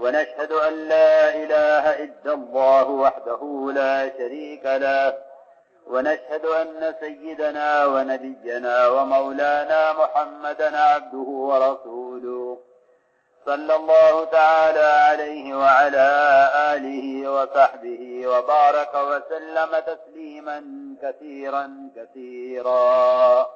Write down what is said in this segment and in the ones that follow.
ونشهد أن لا إله إلا الله وحده لا شريك له. ونشهد أن سيدنا ونبينا ومولانا محمدا عبده ورسوله. صلى الله تعالى عليه وعلى آله وصحبه وبارك وسلم تسليما كثيرا كثيرا.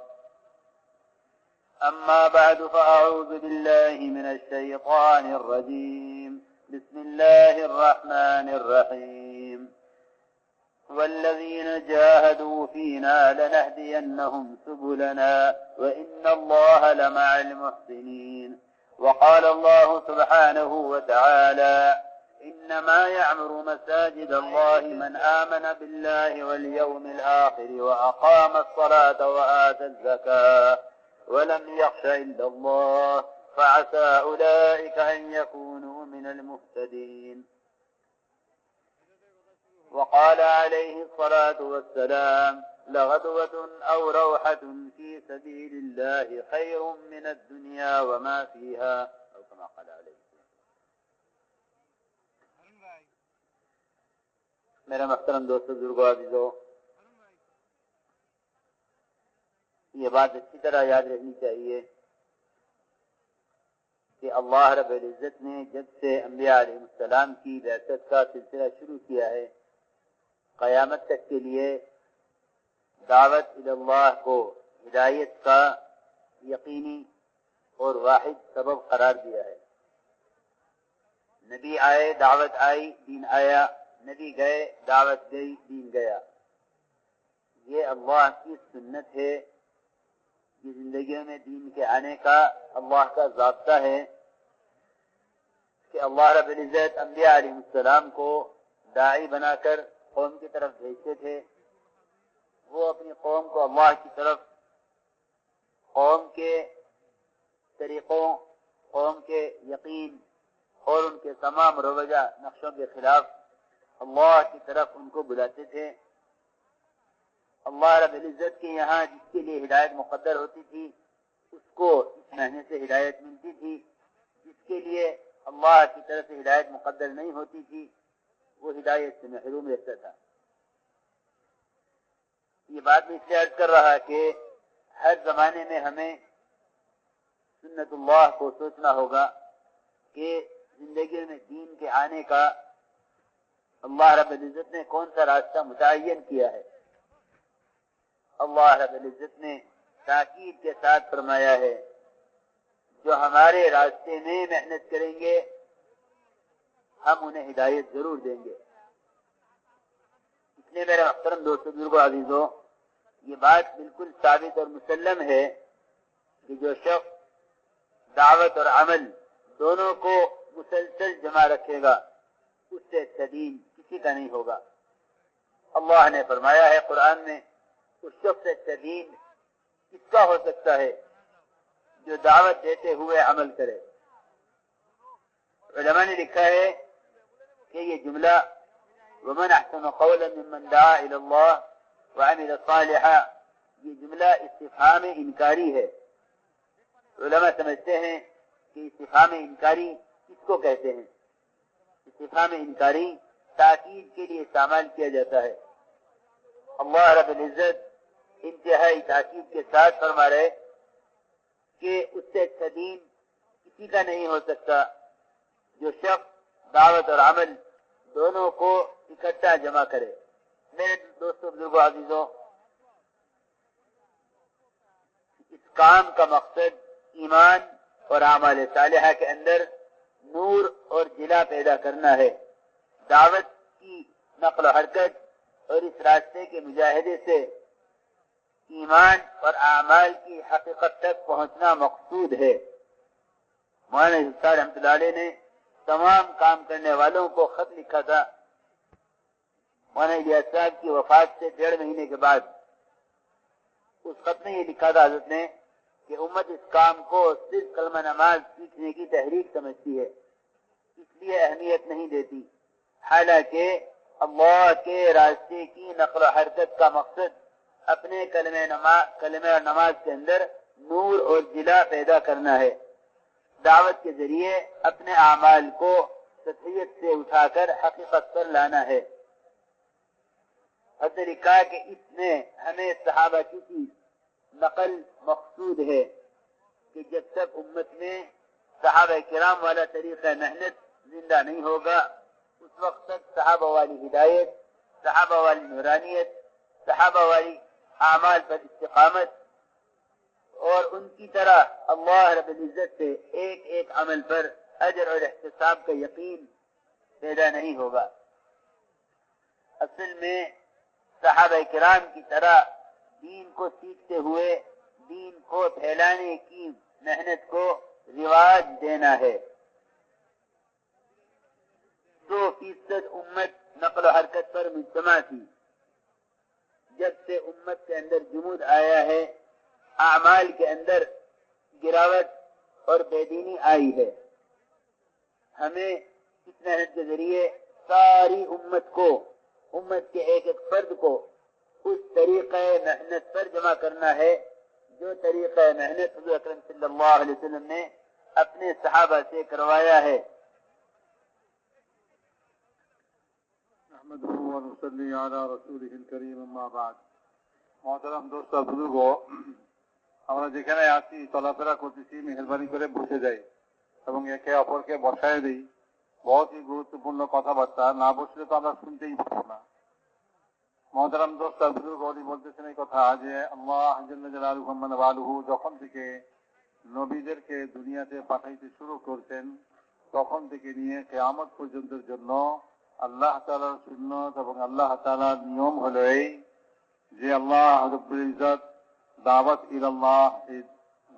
أما بعد فأعوذ بالله من الشيطان الرجيم. بسم الله الرحمن الرحيم. والذين جاهدوا فينا لنهدينهم سبلنا وإن الله لمع المحسنين. وقال الله سبحانه وتعالى إنما يعمر مساجد الله من آمن بالله واليوم الآخر وأقام الصلاة وآتى الزكاة. ولم يخش إلا الله فعسى أولئك أن يكونوا من المهتدين. وقال عليه الصلاة والسلام لغدوة أو روحة في سبيل الله خير من الدنيا وما فيها. أو كما قال عليه मेरे محترم بات اچھی طرح یاد رہنی چاہیے کہ اللہ رب العزت نے جب سے انبیاء علیہ السلام کی بحثت کا سلسلہ شروع کیا ہے، قیامت تک کے لیے دعوت اللہ کو ہدایت کا یقینی اور واحد سبب قرار دیا ہے۔ نبی آئے، دعوت آئی، دین آیا، نبی گئے، دعوت گئی، دین گیا۔ یہ اللہ کی سنت ہے۔ کی زندگیوں میں دین کے آنے کا اللہ کا ضابطہ ہے کہ اللہ رب العزت انبیاء علیہ السلام کو داعی بنا کر قوم کی طرف بھیجتے تھے۔ وہ اپنی قوم کو اللہ کی طرف قوم کے طریقوں، قوم کے یقین اور ان کے تمام روجہ نقشوں کے خلاف اللہ کی طرف ان کو بلاتے تھے۔ اللہ رب العزت کے یہاں جس کے لیے ہدایت مقدر ہوتی تھی، اس کو اس مہینے سے ہدایت ملتی تھی۔ جس کے لیے اللہ کی طرف سے ہدایت مقدر نہیں ہوتی تھی، وہ ہدایت سے محروم رہتا تھا۔ یہ بات میں اس لیے عرض کر رہا کہ ہر زمانے میں ہمیں سنت اللہ کو سوچنا ہوگا کہ زندگی میں دین کے آنے کا اللہ رب العزت نے کون سا راستہ متعین کیا ہے۔ اللہ رب العزت نے تاکید کے ساتھ فرمایا ہے، جو ہمارے راستے میں محنت کریں گے، ہم انہیں ہدایت ضرور دیں گے۔ اس لیے میرے محترم دوست بزرگ عزیزوں یہ بات بالکل ثابت اور مسلم ہے کہ جو شخص دعوت اور عمل دونوں کو مسلسل جمع رکھے گا، اس سے دین کسی کا نہیں ہوگا۔ اللہ نے فرمایا ہے قرآن میں اس شخص سے تدین کس کا ہو سکتا ہے جو دعوت دیتے ہوئے عمل کرے۔ علماء نے لکھا ہے کہ یہ جملہ ومن احسن قولا ممن دعا الى الله وعمل صالحا۔ یہ جملہ استفہام انکاری ہے۔ علماء سمجھتے ہیں کہ استفہام انکاری کس کو کہتے ہیں؟ استفہام انکاری تاکید کے لیے استعمال کیا جاتا ہے۔ اللہ رب العزت انتہائی تاکید کے ساتھ فرما رہے کہ اس سے قدیم کسی کا نہیں ہو سکتا جو شخص دعوت اور عمل دونوں کو اکٹھا جمع کرے۔ میرے دوستوں بزرگ عزیزوں اس کام کا مقصد ایمان اور اعمال صالحہ کے اندر نور اور جلا پیدا کرنا ہے۔ دعوت کی نقل و حرکت اور اس راستے کے مجاہدے سے ایمان اور اعمال کی حقیقت تک پہنچنا مقصود ہے۔ مولانا سار احمد علیہ نے تمام کام کرنے والوں کو خط لکھا تھا۔ مولانا صاحب کی وفات سے ڈیڑھ مہینے کے بعد اس خط میں یہ لکھا تھا حضرت نے کہ امت اس کام کو صرف کلمہ نماز سیکھنے کی تحریک سمجھتی ہے، اس لیے اہمیت نہیں دیتی۔ حالانکہ اللہ کے راستے کی نقل و حرکت کا مقصد اپنے کلمہ نماز کلمہ اور نماز کے اندر نور اور جلا پیدا کرنا ہے۔ دعوت کے ذریعے اپنے اعمال کو سطحیت سے اٹھا کر حقیقت پر لانا ہے۔ حضر کہا کہ اس میں ہمیں صحابہ کی نقل مقصود ہے کہ جب تک امت میں صحابہ کرام والا طریقہ محنت زندہ نہیں ہوگا، اس وقت تک صحابہ والی ہدایت، صحابہ والی نورانیت، صحابہ والی اعمال پر استقامت اور ان کی طرح اللہ رب العزت سے ایک ایک عمل پر اجر اور احتساب کا یقین پیدا نہیں ہوگا۔ اصل میں صحابہ کرام کی طرح دین کو سیکھتے ہوئے دین کو پھیلانے کی محنت کو رواج دینا ہے۔ دو فیصد امت نقل و حرکت پر مجتمع تھی۔ جب سے امت کے اندر جمود آیا ہے، اعمال کے اندر گراوٹ اور بے دینی آئی ہے۔ ہمیں اس محنت کے ذریعے ساری امت کو، امت کے ایک ایک فرد کو اس طریقہ محنت پر جمع کرنا ہے، جو طریقہ محنت حضور اکرم صلی اللہ علیہ وسلم نے اپنے صحابہ سے کروایا ہے۔ نحمده ونصلي على رسوله الكريم ما بعد. محترم দোস্ত বুজুর্গ আমরা যেখানে আসি চলাফেরা করতেছি, মেহরবানি করে বসে যাই এবং একে অপরকে বসায় দিই। বহুতই গুরুত্বপূর্ণ কথাবার্তা, না বসলে তো আমরা শুনতেই পাবো না। মহাতারাম দোস্তা বুজুর্গ উনি বলতেছেন এই কথা যে, আল্লাহ যখন থেকে নবীদেরকে দুনিয়াতে পাঠাইতে শুরু করছেন, তখন থেকে নিয়ে কেয়ামত পর্যন্তের জন্য আল্লাহ তালার সুন্নত এবং আল্লাহ তালার নিয়ম হলো এই যে আল্লাহ ইজত দাওয়াত ইল্লাহ এই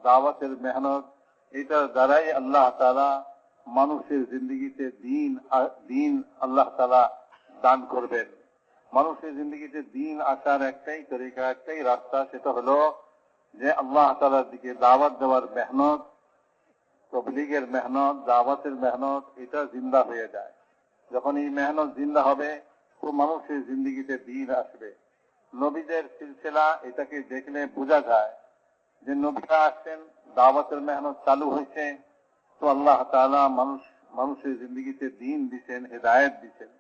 দাওয়াতের মেহনত এটার দ্বারাই আল্লাহ তালা মানুষের জিন্দগিতে দিন দিন আল্লাহ তালা দান করবেন। মানুষের জিন্দগিতে দিন আসার একটাই তরিকা, একটাই রাস্তা, সেটা হলো যে আল্লাহ তালার দিকে দাওয়াত দেওয়ার মেহনত, তবলিগের মেহনত, দাওয়াতের মেহনত, এটা জিন্দা হয়ে যায়। যখন এই মেহনত জিন্দা হবে তো মানুষের জিন্দগিতে দিন আসবে। নবীদের সিলসিলা এটাকে দেখলে বোঝা যায় যে নবীরা আসছেন, দাওয়াতের মেহনত চালু হয়েছে। তো আল্লাহ তালা মানুষ, মানুষের জিন্দগিতে দিন দিচ্ছেন হেদায়ত দিচ্ছেন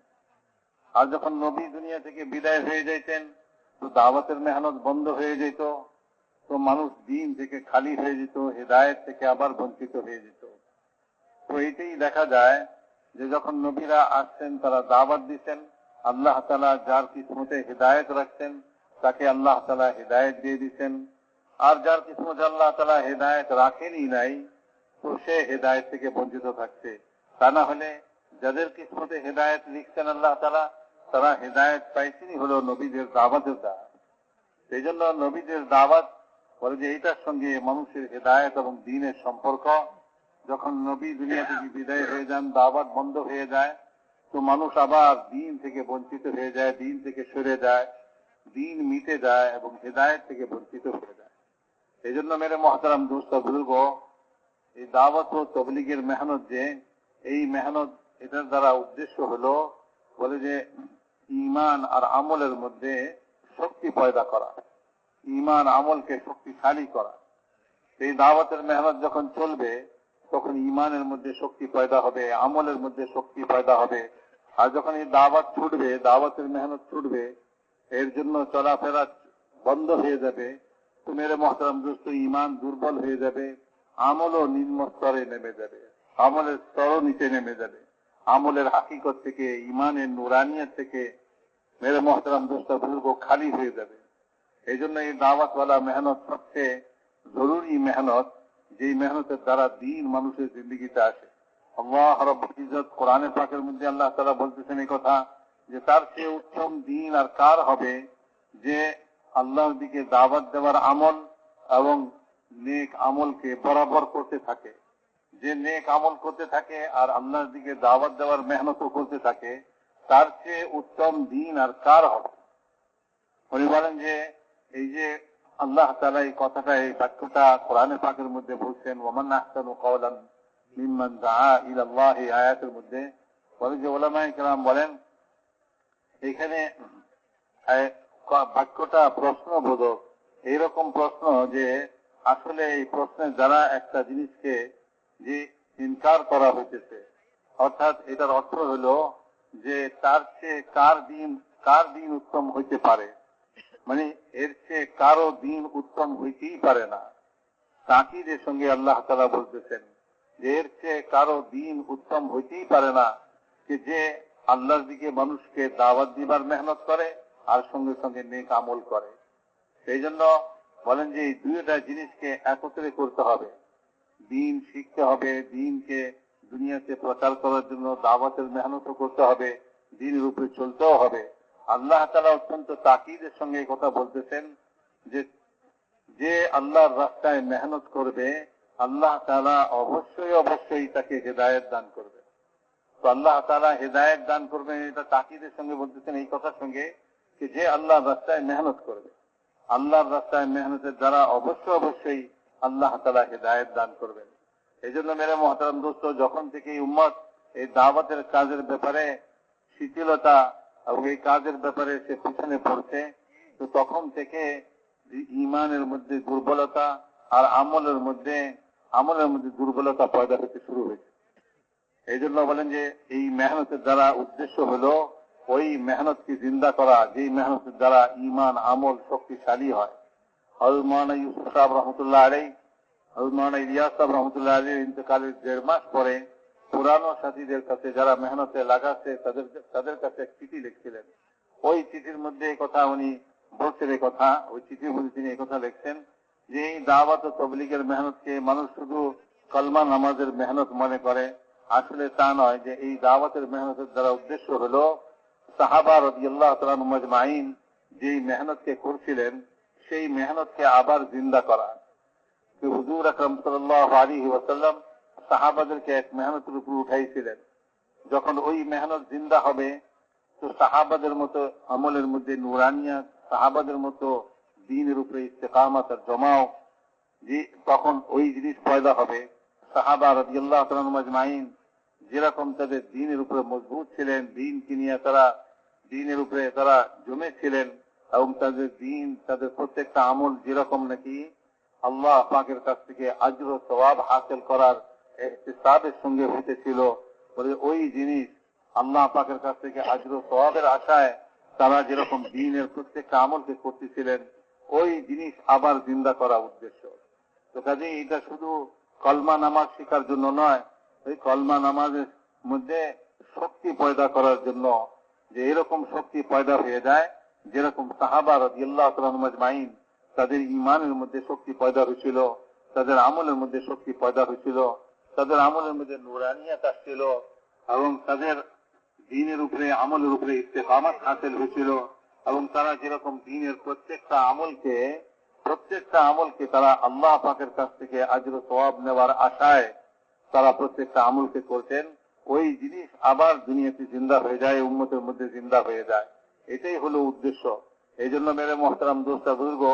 আর যখন নবী দুনিয়া থেকে বিদায় হয়ে যাইতেন, তো দাওয়াতের মেহনত বন্ধ হয়ে যেত। তো মানুষ দিন থেকে খালি হয়ে যেত, হেদায়ত থেকে আবার বঞ্চিত হয়ে যেত। তো এইটাই দেখা যায় যে যখন নবীরা আসছেন, তারা দাওয়াত দিচ্ছেন, আল্লাহ তালা যার কিসমতে হৃদায়ত রাখছেন, তাকে আল্লাহ তালা হৃদায়ত দিয়ে দিচ্ছেন। আর যার কিসমতে আল্লাহ তালা হৃদায়ত রাখেনই নাই, তো সে হৃদায়ত থেকে বঞ্চিত থাকছে। তা না হলে যাদের কিসমতে হৃদায়ত লিখছেন আল্লাহ তালা তারা হৃদায়ত পাইছেনই হলো নবীদের দাওয়াতের দ্বারা। সেই জন্য নবীদের দাওয়াত বলে যে, এইটার সঙ্গে মানুষের হৃদায়ত এবং দিনের সম্পর্ক যখন নবী দুনিয়া থেকে বিদায় হয়ে যান, দাওয়াত বন্ধ হয়ে যায়, তো মানুষ আবার দিন থেকে বঞ্চিত হয়ে যায়, দিন থেকে সরে যায়, দিন মিটে যায় এবং হেদায়ত থেকে বঞ্চিত হয়ে যায়। এই জন্য মেরে মহাতারাম দুস্ত, বুজুর্গ, এই দাওয়াত ও তবলিগের মেহনত যে, এই মেহনত, এটার দ্বারা উদ্দেশ্য হলো, বলে যে ইমান আর আমলের মধ্যে শক্তি পয়দা করা। ইমান আমলকে শক্তিশালী করা। এই দাওয়াতের মেহনত যখন চলবে তখন ইমানের মধ্যে শক্তি পয়দা হবে, আমলের মধ্যে শক্তি পয়দা হবে। আর যখন এই দাওয়াত ছুটবে, দাওয়াতের মেহনত ছুটবে, এর জন্য চলাফেরা বন্ধ হয়ে যাবে। তো মহতারাম দুস্থ ইমান দুর্বল হয়ে যাবে। আমলও নিম্ন স্তরে নেমে যাবে। আমলের স্তরও নিচে নেমে যাবে। আমলের হাকিকত থেকে, ইমানের নুরানিয়ত থেকে মেরে মহতারাম দুস্থ বুজুর্গ খালি হয়ে যাবে। এই জন্য এই দাওয়াতওয়ালা মেহনত সবচেয়ে জরুরি মেহনত। যেই মেহনতের দ্বারা দিন মানুষের জিন্দগিতে আসে। আল্লাহ রব্বুল কোরআনের পাকের মধ্যে আল্লাহ তারা বলতেছেন এই কথা যে তার চেয়ে উত্তম দিন আর কার হবে? যে আল্লাহর দিকে দাওয়াত দেওয়ার আমল এবং নেক আমলকে বরাবর করতে থাকে। যে নেক আমল করতে থাকে আর আল্লাহর দিকে দাওয়াত দেওয়ার মেহনতও করতে থাকে, তার চেয়ে উত্তম দিন আর কার হবে? উনি বলেন যে, এই যে আল্লাহ তালা এই কথাটা, এই বাক্যটা কোরআনে পাকের মধ্যে বলছেন ওমান আহসানু কওলান মিম্মান দাআ ইলাল্লাহ এই আয়াতের মধ্যে। বলে যে ওলামায়ে কেরাম বলেন, এখানে বাক্যটা প্রশ্নবোধক। এইরকম প্রশ্ন যে আসলে এই প্রশ্নের দ্বারা একটা জিনিসকে যে ইনকার করা হইতেছে। অর্থাৎ এটার অর্থ হলো যে তার চেয়ে কার দিন কার দিন উত্তম হইতে পারে? মানে এর চেয়ে কারও দিন উত্তম হইতেই পারে না। তাকিদের সঙ্গে আল্লাহ তালা বলতেছেন যে এর চেয়ে কারও দিন উত্তম হইতেই পারে না যে আল্লাহর দিকে মানুষকে দাওয়াত দিবার মেহনত করে আর সঙ্গে সঙ্গে নেক আমল করে। সেই জন্য বলেন যে এই দুইটা জিনিসকে একত্রে করতে হবে। দিন শিখতে হবে, দিনকে দুনিয়াতে প্রচার করার জন্য দাওয়াতের মেহনতও করতে হবে দিনের উপরে চলতেও হবে। আল্লাহ তালা অত্যন্ত তাকিদের সঙ্গে কথা বলতেছেন যে যে আল্লাহর রাস্তায় মেহনত করবে, আল্লাহ তালা অবশ্যই অবশ্যই তাকে হেদায়ত দান করবে। তো আল্লাহ তালা হেদায়ত দান করবেন এটা তাকিদের সঙ্গে বলতেছেন এই কথার সঙ্গে যে যে আল্লাহর রাস্তায় মেহনত করবে। আল্লাহর রাস্তায় মেহনতের দ্বারা অবশ্যই অবশ্যই আল্লাহ তালা হেদায়ত দান করবেন। এই জন্য মেরে মহতারাম দোস্ত, যখন থেকে উম্মত এই দাওয়াতের কাজের ব্যাপারে শিথিলতা এবং এই কাজের ব্যাপারে সে পিছনে পড়ছে, তো তখন থেকে ইমানের মধ্যে দুর্বলতা আর আমলের মধ্যে আমলের মধ্যে দুর্বলতা পয়দা হতে শুরু হয়েছে। এই জন্য বলেন যে এই মেহনতের দ্বারা উদ্দেশ্য হলো, ওই মেহনতকে জিন্দা করা, যেই মেহনতের দ্বারা ইমান আমল শক্তিশালী হয়। হজরত রহমতুল্লাহ আলাই হজরত ইলিয়াস রহমতুল্লাহ আলী ইন্তকালের দেড় মাস পরে পুরানো সাথীদের কাছে যারা মেহনতে লাগাচ্ছে, তাদের তাদের কাছে এক চিঠি লিখছিলেন। ওই চিঠির মধ্যে কথা উনি বলছেন, এই কথা, ওই চিঠির মধ্যে তিনি এই কথা লিখছেন যে, এই দাওয়াত ও তবলিগের মেহনতকে মানুষ শুধু কলমা নামাজের মেহনত মনে করে। আসলে তা নয় যে, এই দাওয়াতের মেহনতের দ্বারা উদ্দেশ্য হলো সাহাবা রদিয়াল্লাহ তালান যেই মেহনতকে করছিলেন, সেই মেহনতকে আবার জিন্দা করা। হুজুর আকরম সাল্লাহ আলী ওয়াসাল্লাম সাহাবাদেরকে এক মেহনতের উপর উঠাইছিলেন। যখন ওই মেহনত জিন্দা হবে, তো সাহাবাদের মতো আমলের মধ্যে নুরানিয়া, সাহাবাদের মতো দিনের উপরে ইস্তেকামাত আর জমাও, যে তখন ওই জিনিস পয়দা হবে। সাহাবা মাজমাইন যেরকম তাদের দিনের উপরে মজবুত ছিলেন দিনকে নিয়ে তারা দিনের উপরে তারা জমেছিলেন এবং তাদের দিন, তাদের প্রত্যেকটা আমল যেরকম নাকি আল্লাহ পাকের কাছ থেকে আজর সওয়াব হাসিল করার ইহতিসাবের সঙ্গে হইতেছিল ওই জিনিস আল্লাহ পাকের কাছ থেকে আজর ও সওয়াবের আশায় তারা যেরকম দিনের প্রত্যেকটা আমলকে করতেছিলেন, ওই জিনিস আবার জিন্দা করা উদ্দেশ্য। তো কাজে এটা শুধু কলমা নামাজ শেখার জন্য নয়, ওই কলমা নামাজের মধ্যে শক্তি পয়দা করার জন্য যে এরকম শক্তি পয়দা হয়ে যায়, যেরকম সাহাবা রাদিয়াল্লাহু মাজমাইন তাদের ইমানের মধ্যে শক্তি পয়দা হয়েছিল, তাদের আমলের মধ্যে শক্তি পয়দা হয়েছিল তাদের আমলের মধ্যে নুরানিয়াত আসছিল এবং তাদের দিনের উপরে, আমলের উপরে ইস্তেকামাত হাসিল হয়েছিল এবং তারা যেরকম দিনের প্রত্যেকটা আমলকে প্রত্যেকটা আমলকে তারা আল্লাহ পাকের কাছ থেকে আজর সওয়াব নেওয়ার আশায় তারা প্রত্যেকটা আমলকে করতেন। ওই জিনিস আবার দুনিয়াতে জিন্দা হয়ে যায় উন্মতের মধ্যে জিন্দা হয়ে যায়। এটাই হলো উদ্দেশ্য। এই জন্য মেরে মোহতারাম দোস্তা বুজুর্গ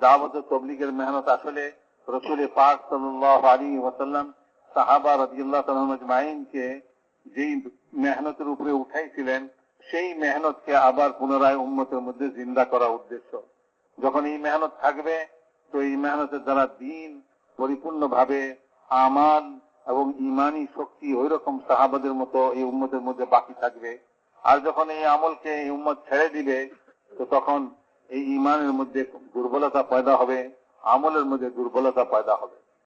দাওয়াত তবলিগের মেহনত আসলে রসুল পাক সাল্লাহ আলী ওয়াসাল্লাম সাহাবা রদিউল্লাহ তালমাইনকে যেই মেহনতের উপরে উঠাইছিলেন, সেই মেহনতকে আবার পুনরায় উন্মতের মধ্যে জিন্দা করা উদ্দেশ্য। যখন এই মেহনত থাকবে, তো এই মেহনতের দ্বারা দিন পরিপূর্ণভাবে আমাল এবং ইমানি শক্তি ওই রকম সাহাবাদের মতো এই উম্মতের মধ্যে বাকি থাকবে। আর যখন এই আমলকে এই উম্মত ছেড়ে দিবে, তো তখন এই ইমানের মধ্যে দুর্বলতা পয়দা হবে, আমলের মধ্যে দুর্বলতা পয়দা হবে।